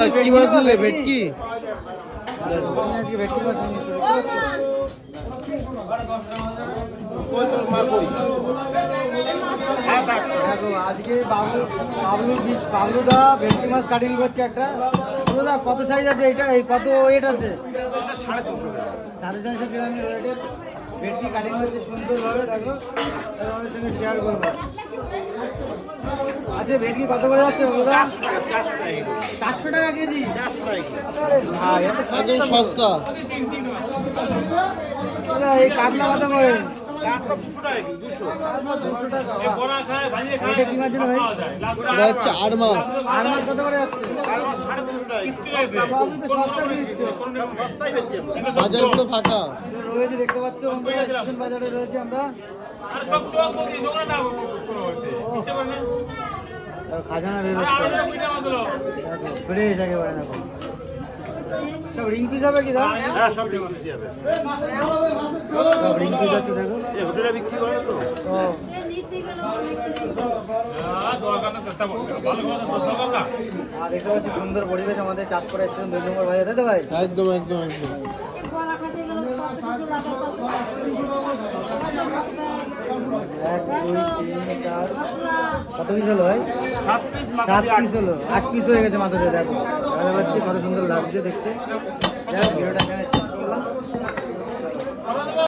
কি মাছ নিলে ভেটকি আজকে? বাবলু বাবলু বাবলুদা ভেটকি মাছ কাটিং করছে একটা বাবলুদা কত সাইজ আছে এটা? এই কত ওয়েট আছে? সাড়ে গ্রামের ওয়েটের ভেটকি কাটিং হচ্ছে সুন্দরভাবে দেখো। সঙ্গে শেয়ার করব। আচ্ছা ভেটকি কত করে যাচ্ছে বাবলুদা চারশো টাকা কেজি? একদম সস্তা সস্তা। দাদা, এই কাতলা কত করে। বাজার ফাঁকা। রয়েছে দেখতে পাচ্ছ বাজারে রয়েছে আমরা। খাজানা বেরোচ্ছে। ফ্রেশ একেবারে দেখো। সব রিং পিস হবে কি দাদা? হ্যাঁ সব সব রিং পিস আছে দেখো এই হোটেলে বিক্রি করে তো। ও। আর দেখতে পাচ্ছি সুন্দর পরিবেশ আমাদের চাষ করে এসেছেন দুই নম্বর তাই ভাই? একদম একদম একদম এক দুই তিন চার কত পিস হলো ভাই? সাত পিস হলো। আট পিস হয়ে গেছে মাথাতে দেখো। কত সুন্দর লাগছে দেখতে। ভিডিওটা